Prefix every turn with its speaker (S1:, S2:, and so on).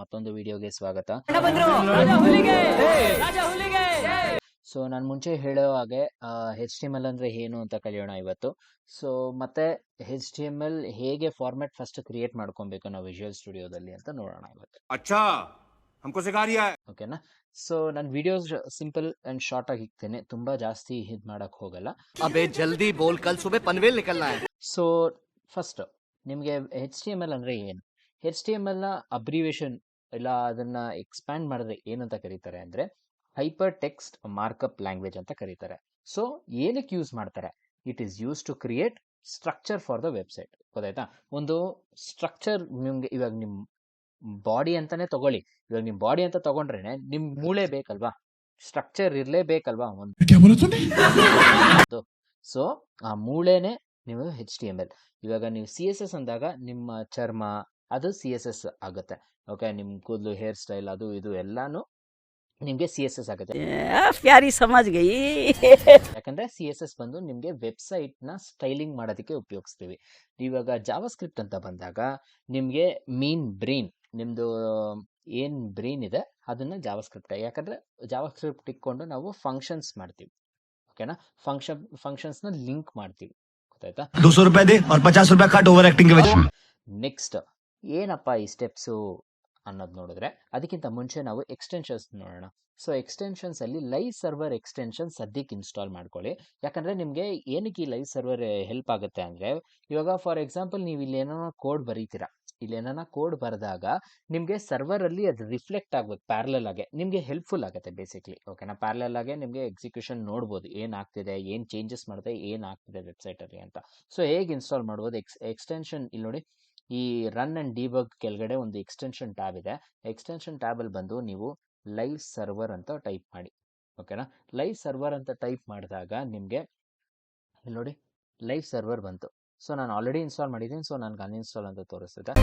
S1: ಮತ್ತೊಂದು ವಿಡಿಯೋಗೆ ಸ್ವಾಗತ. ಸೊ ನಾನು ಮುಂಚೆ ಹೇಳೋ ಹಾಗೆ ಹೆಚ್ ಟಿ ಎಂ ಎಲ್ ಅಂದರೆ ಏನು ಅಂತ ಕಲಿಯೋಣ ಇವತ್ತು. ಸೊ ಮತ್ತೆ ಹೆಚ್ ಟಿ ಎಂ ಎಲ್ ಹೇಗೆ ಫಾರ್ಮೆಟ್ ಫಸ್ಟ್ ಕ್ರಿಯೇಟ್ ಮಾಡ್ಕೊಬೇಕು ನಾವು ವಿಜುವಲ್ ಸ್ಟುಡಿಯೋದಲ್ಲಿ ಅಂತ ನೋಡೋಣ ಇವತ್ತು.
S2: ಅಚ್ಚಾ
S1: ಓಕೆನಾ ಸೊ ನಾನು ವಿಡಿಯೋಸ್ ಸಿಂಪಲ್ ಅಂಡ್ ಶಾರ್ಟ್ ಆಗಿ ಇಕ್ತೇನೆ. ತುಂಬಾ ಜಾಸ್ತಿ ಇದ್ ಮಾಡಕ್ ಹೋಗಲ್ಲ.
S3: ಅಬೇ ಜಲ್ದಿ ಬೋಲ್ ಕಲ್ ಸುಬೆ ಪನ್ವೇಲ್ ನಿಕಲ್ನ.
S1: ಸೊ ಫಸ್ಟ್ ನಿಮ್ಗೆ ಹೆಚ್ ಟಿ ಎಂ ಎಲ್ ಅಂದ್ರೆ ಏನು? ಹೆಚ್ ಟಿ ಎಂ ಎಲ್ನ ಅಬ್ರಿವೇಷನ್ ಅಬ್ರಿವೇಶನ್ ಇಲ್ಲ ಅದನ್ನ ಎಕ್ಸ್ಪ್ಯಾಂಡ್ ಮಾಡಿದ್ರೆ ಏನಂತ ಕರೀತಾರೆ ಅಂದ್ರೆ ಹೈಪರ್ ಟೆಕ್ಸ್ಟ್ ಮಾರ್ಕಪ್ ಲ್ಯಾಂಗ್ವೇಜ್ ಅಂತ ಕರೀತಾರೆ. ಸೊ ಏನಕ್ಕೆ ಯೂಸ್ ಮಾಡ್ತಾರೆ? It is use to create structure for the website ಗೊತ್ತಾಯ್ತಾ? ಒಂದು ಸ್ಟ್ರಕ್ಚರ್ ನಿಮ್ಗೆ ಇವಾಗ ನಿಮ್ಮ ಬಾಡಿ ಅಂತಾನೆ ತಗೊಳ್ಳಿ. ಇವಾಗ ನಿಮ್ಮ ಬಾಡಿ ಅಂತ ತಗೊಂಡ್ರೇನೆ ನಿಮ್ ಮೂಳೆ ಬೇಕಲ್ವಾ? ಸ್ಟ್ರಕ್ಚರ್ ಇರ್ಲೇಬೇಕಲ್ವಾ ಒಂದು? ಸೊ ಆ ಮೂಳೆನೆ ನೀವು ಹೆಚ್ ಟಿ ಎಂ ಎಲ್ ಇವಾಗ ನೀವು ಸಿ ಎಸ್ ಎಸ್ ಅಂದಾಗ ನಿಮ್ಮ ಚರ್ಮ ಅದು ಸಿ ಎಸ್ ಎಸ್ ಆಗುತ್ತೆ. ಓಕೆ ನಿಮ್ಮ ಕೂದಲು ಹೇರ್ ಸ್ಟೈಲ್ ಅದು ಇದು ಎಲ್ಲಾನು ನಿಮಗೆ ಸಿ ಎಸ್ ಎಸ್ ಆಗುತ್ತೆ.
S4: ಸಮಾಜ್ಗೆ
S1: ಯಾಕಂದ್ರೆ ಸಿ ಎಸ್ ಎಸ್ ಬಂದು ನಿಮಗೆ ನ ಸ್ಟೈಲಿಂಗ್ ಮಾಡೋದಕ್ಕೆ ಉಪಯೋಗಿಸ್ತೀವಿ. ಇವಾಗ ಜಾವಾ ಸ್ಕ್ರಿಪ್ಟ್ ಅಂತ ಬಂದಾಗ ನಿಮಗೆ ಮೀನ್ ಬ್ರೀನ್ ನಿಮ್ಮದು ಏನ್ ಬ್ರೀನ್ ಇದೆ ಅದನ್ನ ಜಾವಾ ಸ್ಕ್ರಿಪ್ಟ್ ಯಾಕಂದರೆ ಜಾವಾ ಸ್ಕ್ರಿಪ್ಟ್ ಇಟ್ಕೊಂಡು ನಾವು ಫಂಕ್ಷನ್ಸ್ ಮಾಡ್ತೀವಿ. ಓಕೆನಾ ಫಂಕ್ಷನ್ ಫಂಕ್ಷನ್ಸ್ನ ಲಿಂಕ್ ಮಾಡ್ತೀವಿ. ಗೊತ್ತಾಯ್ತಾ?
S3: ರೂಪಾಯಿ
S1: ನೆಕ್ಸ್ಟ್ ಏನಪ್ಪ ಈ ಸ್ಟೆಪ್ಸು ಅನ್ನೋದು ನೋಡಿದ್ರೆ? ಅದಕ್ಕಿಂತ ಮುಂಚೆ ನಾವು ಎಕ್ಸ್ಟೆನ್ಷನ್ಸ್ ನೋಡೋಣ. ಸೊ ಎಕ್ಸ್ಟೆನ್ಷನ್ಸ್ ಅಲ್ಲಿ ಲೈವ್ ಸರ್ವರ್ ಎಕ್ಸ್ಟೆನ್ಷನ್ ಸದ್ಯಕ್ಕೆ ಇನ್ಸ್ಟಾಲ್ ಮಾಡ್ಕೊಳ್ಳಿ. ಯಾಕಂದ್ರೆ ನಿಮಗೆ ಏನಕ್ಕೆ ಈ ಲೈವ್ ಸರ್ವರ್ ಹೆಲ್ಪ್ ಆಗುತ್ತೆ ಅಂದ್ರೆ, ಇವಾಗ ಫಾರ್ ಎಕ್ಸಾಂಪಲ್ ನೀವು ಇಲ್ಲಿ ಏನೋ ಕೋಡ್ ಬರೀತೀರಾ. ಇಲ್ಲಿ ಏನಾನ ಕೋಡ್ ಬರೆದಾಗ ನಿಮಗೆ ಸರ್ವರ್ ಅಲ್ಲಿ ಅದು ರಿಫ್ಲೆಕ್ಟ್ ಆಗ್ಬೇಕು ಪ್ಯಾರಲಲ್ ಆಗಿ. ನಿಮಗೆ ಹೆಲ್ಪ್ಫುಲ್ ಆಗುತ್ತೆ ಬೇಸಿಕ್ಲಿ ಓಕೆನಾ ಪ್ಯಾರಲಲ್ ಆಗಿ ನಿಮಗೆ ಎಕ್ಸಿಕ್ಯೂಷನ್ ನೋಡ್ಬೋದು. ಏನಾಗ್ತಿದೆ ಏನ್ ಚೇಂಜಸ್ ಮಾಡಿದೆ, ಏನ್ ಆಗ್ತಿದೆ ವೆಬ್ಸೈಟ್ ಅಲ್ಲಿ ಅಂತ. ಸೊ ಹೇಗೆ ಇನ್ಸ್ಟಾಲ್ ಮಾಡ್ಬೋದು? ಎಕ್ಸ್ ಎಕ್ಸ್ಟೆನ್ಷನ್ ಇಲ್ಲಿ ನೋಡಿ. ಈ ರನ್ ಅಂಡ್ ಡಿಬಗ್ ಕೆಳಗಡೆ ಒಂದು ಎಕ್ಸ್ಟೆನ್ಷನ್ ಟ್ಯಾಬ್ ಇದೆ. ಎಕ್ಸ್ಟೆನ್ಷನ್ ಟ್ಯಾಬ್ ಅಲ್ಲಿ ಬಂದು ನೀವು ಲೈವ್ ಸರ್ವರ್ ಅಂತ ಟೈಪ್ ಮಾಡಿ. ಓಕೆನಾ ಲೈವ್ ಸರ್ವರ್ ಅಂತ ಟೈಪ್ ಮಾಡಿದಾಗ ನಿಮಗೆ ಇಲ್ಲಿ ನೋಡಿ ಲೈವ್ ಸರ್ವರ್ ಬಂತು. ಸೊ ನಾನು ಆಲ್ರೆಡಿ ಇನ್ಸ್ಟಾಲ್ ಮಾಡಿದ್ದೀನಿ. ಸೊ ನನಗೆ ಅನ್ಇನ್ಸ್ಟಾಲ್ ಅಂತ ತೋರಿಸ್ತಿದೆ.